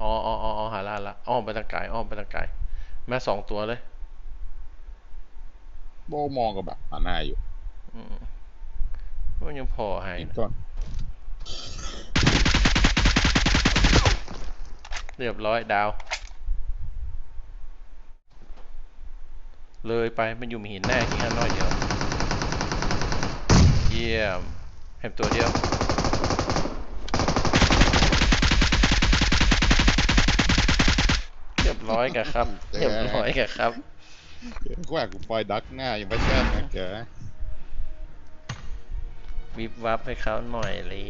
อ๋ออ๋ออ๋ออ๋อหาละหาละอ้อมไปตะกายอ้อมไปตะกายแม่สองตัวเลย โบมองกับแบบหันหน้าอยู่อืมก็ยังพอให้อีกนะต้นเรียบร้อยดาว เลยไปมันอยู่มีหินแน่ที่ข้างน้อยเดียว เยี่ยมเห็นตัวเดียว รียบร้อยกันครับเรียบร้อยกันครับกว่ากูปล่อยดักหน้ายังไม่แช่นะแกวิบวับให้เขาหน่อยเลย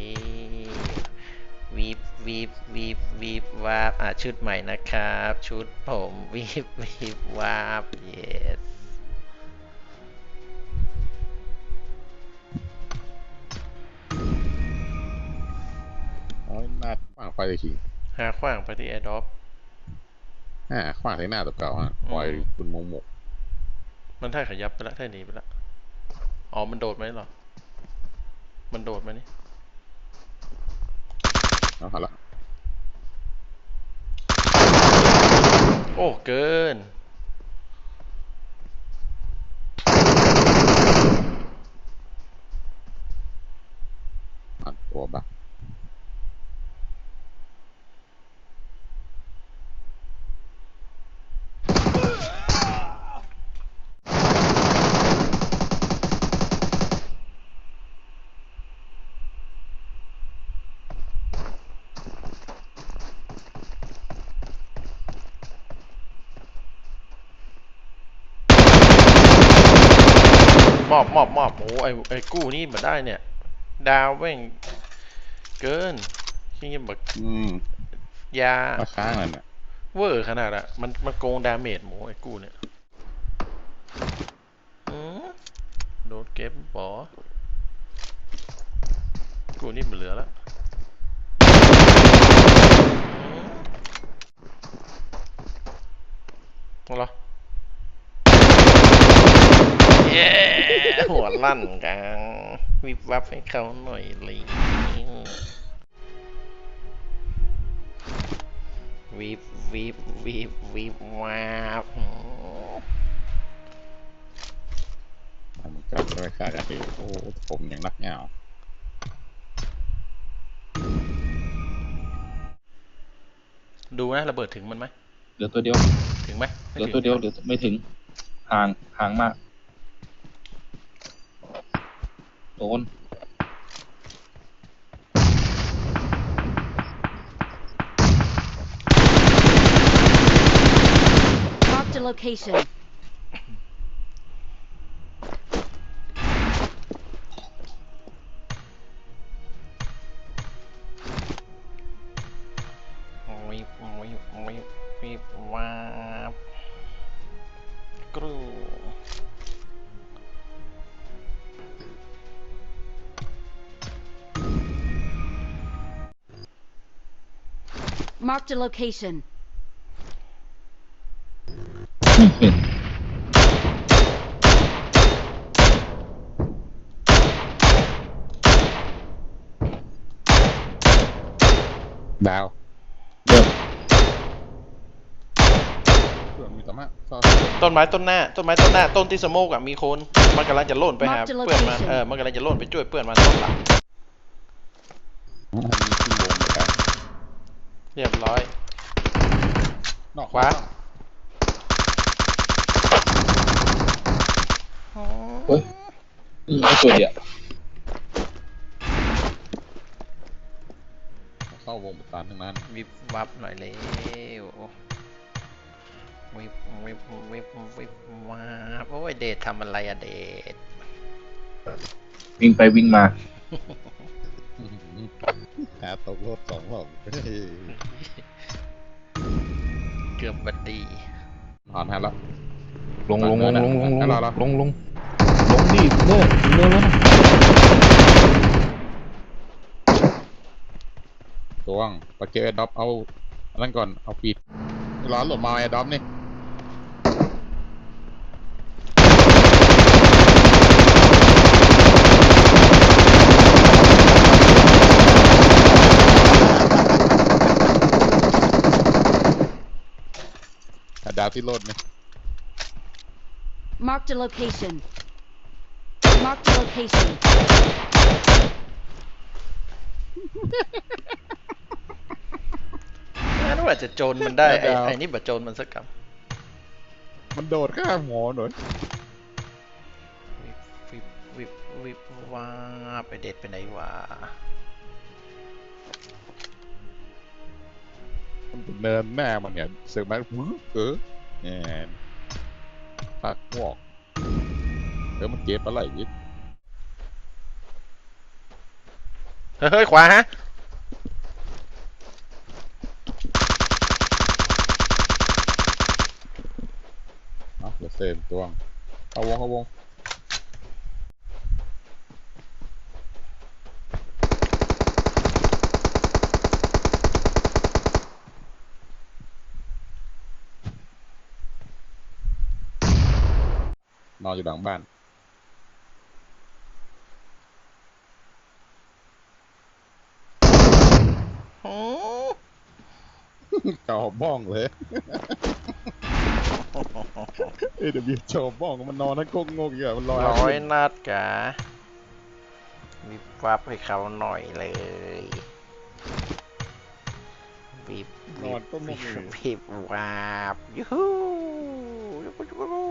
วิบวิบวิบวิบวับอะชุดใหม่นะครับ ชุดผมวิบวิบวับ yes โอ้ยหน้าขว้างไฟเลยชิงหาขว้างไปที่แอร์ดอป อ่าขว้างใส่หน้าตัวเก่าฮะปล่อยอืมคุณมงหมก มันท่าขยับไปละท่าหนีไปละอ๋อมันโดดไหมเหรอ มันโดดไหมนี่แล้วหันละโอ้ เกินหันตัวบัก มอบมอบมอบโอ้ไอไอกู้นี่มาได้เนี่ย ดาวแม่งเกินที่ยังแบบอืมยามาค้างนั่นน่ะเวอร์ขนาดอะมันมันโกงดาเมจหมูไอ้กูเนี่ยอืมโดนเก็บบอกูนี่มันเหลือแล้วอืมเอาเหรอเย้หัวลั่นกลางวิบวับให้เขาหน่อยเลยวิบวิบวิบวิบวับมันจับไม่ขาดกันทีโอ้ผมยังรักเงาดูนะระเบิดถึงมันไหมเหลือตัวเดียว ถึงไหมเหไม่ลือถึงตัวเดียวเหลือไม่ถึงห่างห่างมาก โดน Marked a location. Marked a location. ไม่เห็นดาวเริ่มเพื่อนมีแต่มาซอต้นไม้ต้นหน้า ต้นไม้ต้นหน้า ต้นที่สโมกอะมีคน มันกำลังจะโล่นไปหา Mark the เพื่อนมัน location เออ มันกำลังจะโล่นไปช่วยเพื่อนมันต้นหลัง มีที่วง เหมือนกันเรียบร้อย นอกขวา เฮ้ยนี่ไม่ตัวเดียวเข้าวงประสานทั้งนั้น วิบวับหน่อยเร็ววิบวิบวิบวิบวับโอ้ยเดททำอะไรอะเดทวิ่งไปวิ่งมา หาตกรถสองรอบเกือบบัดดีผ่านให้แล้วลงลงลงลงลงลงลงลงลงดิเลิกเลิกแล้วนะตวงไปเจอดอปเอาอันนั้นก่อนเอาปีดร้อนหลบมาแอร์ดอปนี่ ดาวที่รถนี่ Marked a location. Marked a location. นั่นว่าจะโจรมันได้ไอ้ไอ้นี่บัโจรมันสักกำมันโดดข้ามหัวหน่อยวิบวิบวิบวิบว่าไปเด็ดไปไหนวะมัน เป็นเนินหน้ามันเนี่ยเสือกมาหึเออเนี่ยปักหวอกเออมันเก็บอะไรวิทย์เฮ้ยขวาฮะเอ้าเดี๋ยวเซมตัวงเข้าวงเข้าวง อนอยู่หลังบ้านโอ้เก่าบ้องเลยเอ้ยเดี๋ยวมีโชว์บ้องมันนอนนั่งโกงงกอยู่อะมันลอยร้อยนัดกะวิบวับให้เขาหน่อยเลยวิบนวิอนบก็งวิกอยู่บวิบวับยูฮูยูฮูยูฮู